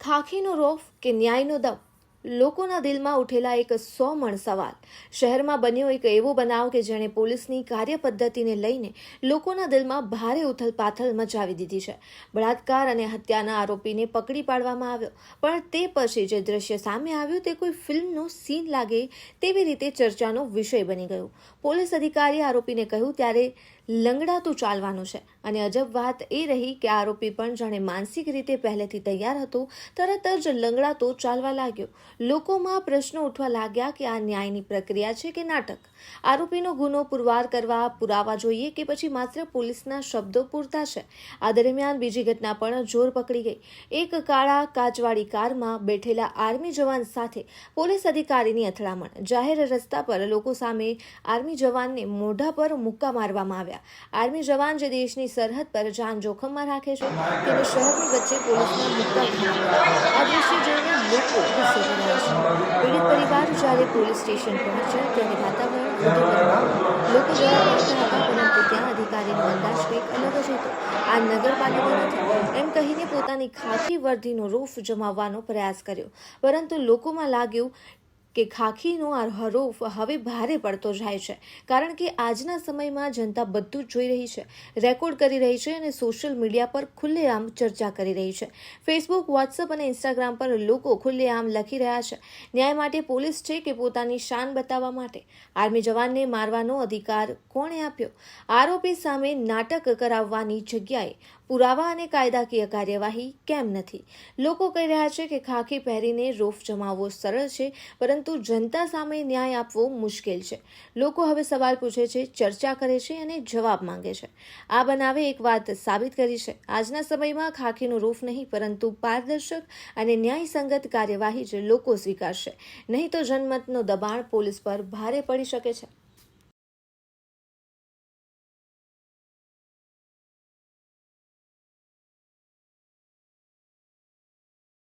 ખાખીનો રોફ કે ન્યાયનો દમ? લોકોના દિલમાં ઉઠેલા એક સો મણ સવાલ. શહેરમાં બન્યો એક એવો બનાવ કે જેણે પોલીસની કાર્યપદ્ધતિને લઈને લોકોના દિલમાં ભારે ઉથલપાથલ મચાવી દીધી છે. બળાત્કાર અને હત્યાના આરોપીને પકડી પાડવામાં આવ્યો. પણ તે પછી જે દ્રશ્ય સામે આવ્યું તે કોઈ ફિલ્મનો સીન લાગે તેવી રીતે ચર્ચાનો વિષય બની ગયો. પોલીસ અધિકારીએ આરોપીને કહ્યું, ત્યારે લંગડાતું ચાલવાનું છે. અને અજબ વાત એ રહી કે આરોપી પણ જાણે માનસિક રીતે પહેલેથી તૈયાર હતો, તરત જ લંગડાતો ચાલવા લાગ્યો. લોકોમાં પ્રશ્નો ઉઠવા લાગ્યા કે આ ન્યાયની પ્રક્રિયા છે કે નાટક? આરોપીનો ગુનો પુરવાર કરવા પુરાવા જોઈએ કે પછી માત્ર પોલીસના શબ્દો પૂરતા છે? આ દરમિયાન બીજી ઘટના પણ જોર પકડી ગઈ. એક કાળા કાચવાળી કારમાં બેઠેલા આર્મી જવાન સાથે પોલીસ અધિકારીની અથડામણ. જાહેર રસ્તા પર લોકો સામે આર્મી જવાનને મોઢા પર મુક્કા મારવામાં આવ્યા. આર્મી જવાન જે દેશની સરહદ પર જાન જોખમમાં રાખે છે, તેને શહેરની વચ્ચે પોલીસના મુક્કા આ દ્રશ્ય જોઈને લોકો છે પીડિત પરિવાર જ્યારે પોલીસ સ્ટેશન પહોંચ્યો, ત્યારે વાતાવરણ લોકો માંગતા હતા, પરંતુ ત્યાં અધિકારીનો અંદાજ કંઈક અલગ જ હતો. આ નગરપાલિકા નથી એમ કહીને પોતાની ખાખી વર્ધીનો રૂફ જમાવવાનો પ્રયાસ કર્યો. પરંતુ લોકોમાં લાગ્યું કે ખાખીનો આ હરોફ હવે ભારે પડતો જાય છે, કારણ કે આજના સમયમાં જનતા બધું જ જોઈ રહી છે, રેકોર્ડ કરી રહી છે અને સોશિયલ મીડિયા પર ખુલ્લેઆમ ચર્ચા કરી રહી છે. ફેસબુક વોટ્સઅપ અને ઇન્સ્ટાગ્રામ પર લોકો ખુલ્લેઆમ લખી રહ્યા છે. ન્યાય માટે પોલીસ છે કે પોતાની શાન બતાવવા માટે? આર્મી જવાનને મારવાનો અધિકાર કોણે આપ્યો? આરોપી સામે નાટક કરાવવાની જગ્યાએ પુરાવા અને કાયદાકીય કાર્યવાહી કેમ નથી? લોકો કહી રહ્યા છે કે ખાખી પહેરીને રોફ જમાવવો સરળ છે, પરંતુ જનતા સામે ન્યાય આપવો મુશ્કેલ છે. લોકો હવે સવાલ પૂછે છે, ચર્ચા કરે છે અને જવાબ માંગે છે. આ બનાવે એક વાત સાબિત કરી છે. આજના સમયમાં ખાખીનો રોફ નહીં, પરંતુ પારદર્શક અને ન્યાયસંગત કાર્યવાહી જ લોકો સ્વીકારશે. નહીં તો જનમતનો દબાણ પોલીસ પર ભારે પડી શકે છે.